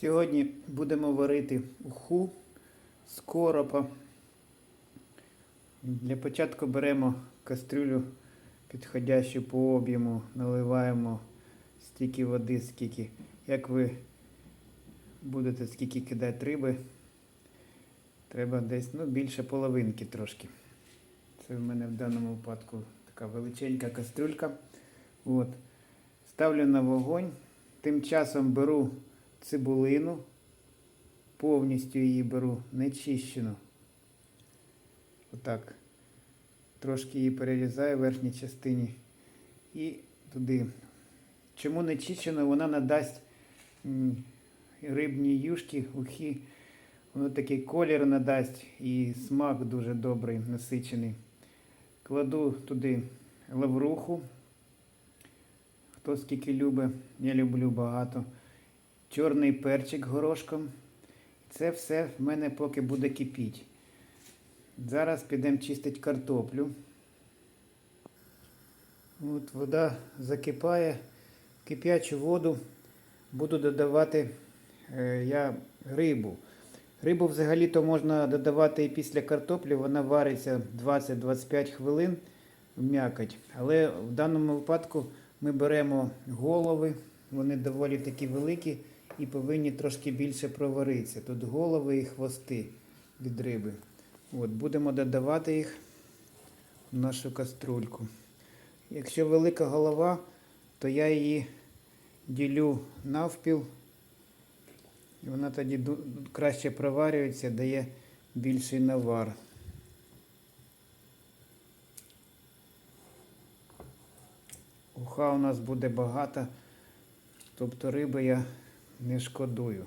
Сьогодні будемо варити уху з коропа. Для початку беремо кастрюлю підходящу по об'єму, наливаємо стільки води, скільки. Як ви будете скільки кидати риби, треба десь ну, більше половинки трошки. Це в мене в даному випадку така величенька кастрюлька. От. Ставлю на вогонь. Тим часом беру цибулину, повністю її беру, не чищену. Отак. Трошки її перерізаю в верхній частині. І туди. Чому не чищено? Вона надасть м, рибній юшки, ухі. Воно такий колір надасть і смак дуже добрий, насичений. Кладу туди лавруху. Хто скільки любить, я люблю багато. Чорний перчик горошком. Це все в мене поки буде кипіти. Зараз підемо чистити картоплю. От вода закипає. В кип'ячу воду буду додавати е, я рибу. Рибу взагалі-то можна додавати і після картоплі, вона вариться 20-25 хвилин в м'якоть. Але в даному випадку ми беремо голови, вони доволі такі великі і повинні трошки більше проваритися. Тут голови і хвости від риби. От, будемо додавати їх в нашу каструльку. Якщо велика голова, то я її ділю навпіл. І вона тоді краще проварюється, дає більший навар. Уха у нас буде багато, тобто риби я не шкодую.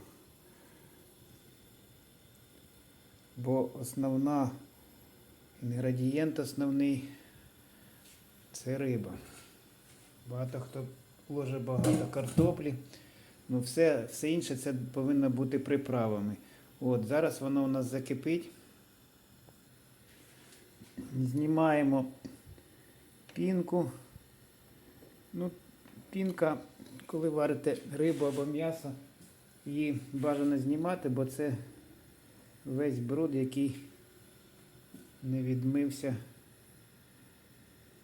Бо основна інгредієнт основний це риба. Багато хто ложить багато картоплі. Ну, все, все інше це повинно бути приправами. От, зараз воно у нас закипить. Знімаємо пінку. Ну, пінка, коли варите рибу або м'ясо, її бажано знімати, бо це весь бруд, який не відмився,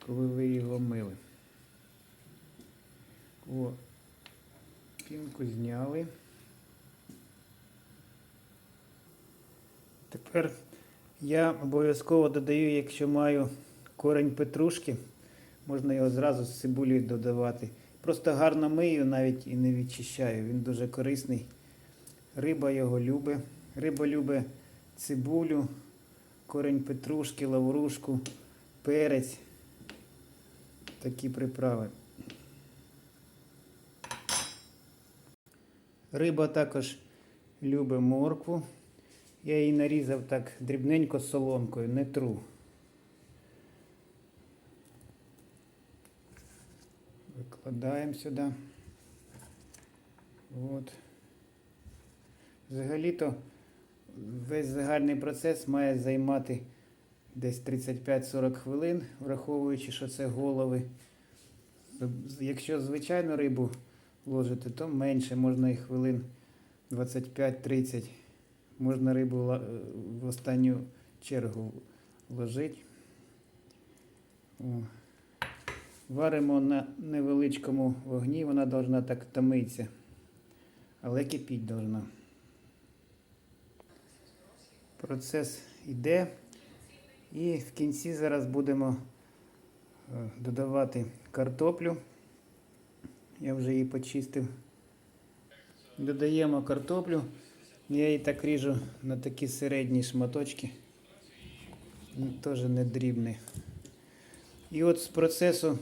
коли ви його мили. О, пінку зняли. Тепер я обов'язково додаю, якщо маю корень петрушки, можна його зразу з цибулею додавати. Просто гарно мию навіть і не відчищаю. Він дуже корисний. Риба його любить. Риба любить цибулю, корень петрушки, лаврушку, перець. Такі приправи. Риба також любить моркву. Я її нарізав так дрібненько з соломкою, не тру. Викладаємо сюди. От. Взагалі-то весь загальний процес має займати десь 35-40 хвилин, враховуючи, що це голови. Якщо звичайну рибу ложити, то менше, можна і хвилин 25-30. Можна рибу в останню чергу ложити. Варимо на невеличкому вогні, вона повинна так томитися. Але кипіть повинна. Процес йде. І в кінці зараз будемо е, додавати картоплю. Я вже її почистив. Додаємо картоплю. Я її так ріжу на такі середні шматочки. Теж не дрібні. І от з процесу,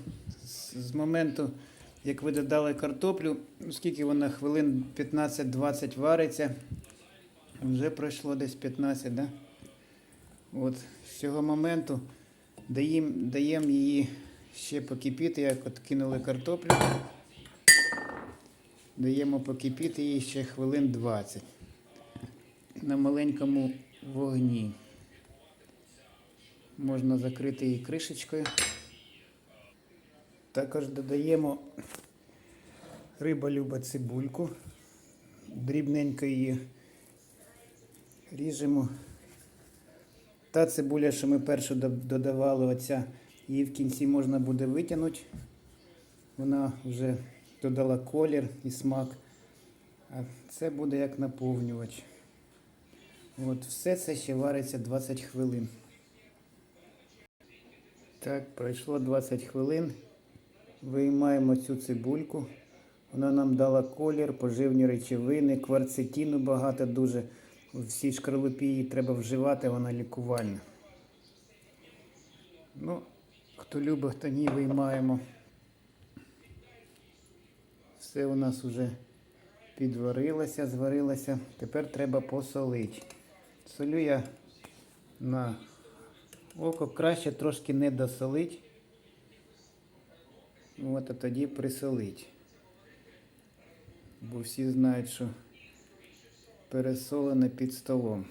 з, моменту, як ви додали картоплю, скільки вона хвилин 15-20 вариться, вже пройшло десь 15, да? От з цього моменту даємо даєм її ще покипіти, як от кинули картоплю. Даємо покипіти її ще хвилин 20 на маленькому вогні. Можна закрити її кришечкою. Також додаємо риба любить цибульку. дрібненько її ріжемо. Та цибуля, що ми першу додавали, оця, її в кінці можна буде витягнути. Вона вже додала колір і смак. А це буде як наповнювач. От все це ще вариться 20 хвилин. Так, пройшло 20 хвилин. Виймаємо цю цибульку. Вона нам дала колір, поживні речовини, кварцетіну багато дуже. Всі шкарлупі її треба вживати, вона лікувальна. Ну, хто любить, хто ні, виймаємо. Все у нас вже підварилося, зварилося. Тепер треба посолити. Солю я на око краще трошки не досолить. От, а тоді присолить. Бо всі знають, що пересолена під столом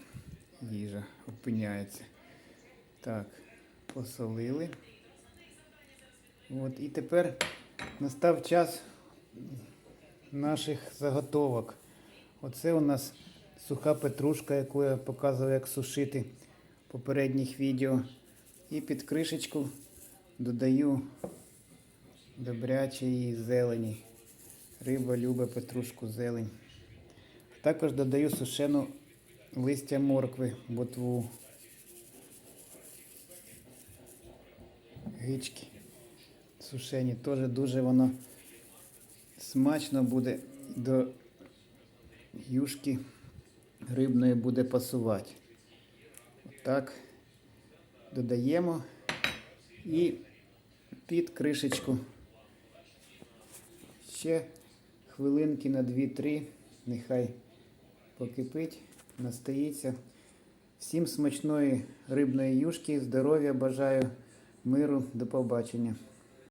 їжа опиняється. Так, посолили. От, і тепер настав час наших заготовок. Оце у нас суха петрушка, яку я показував, як сушити в попередніх відео. І під кришечку додаю добрячої зелені. Риба любить петрушку зелень. Також додаю сушену листя моркви, ботву. Гички сушені. Теж дуже воно смачно буде до юшки рибної буде пасувати. Отак додаємо і під кришечку ще хвилинки на 2-3, нехай покипить, настоїться. Всім смачної рибної юшки, здоров'я бажаю, миру, до побачення.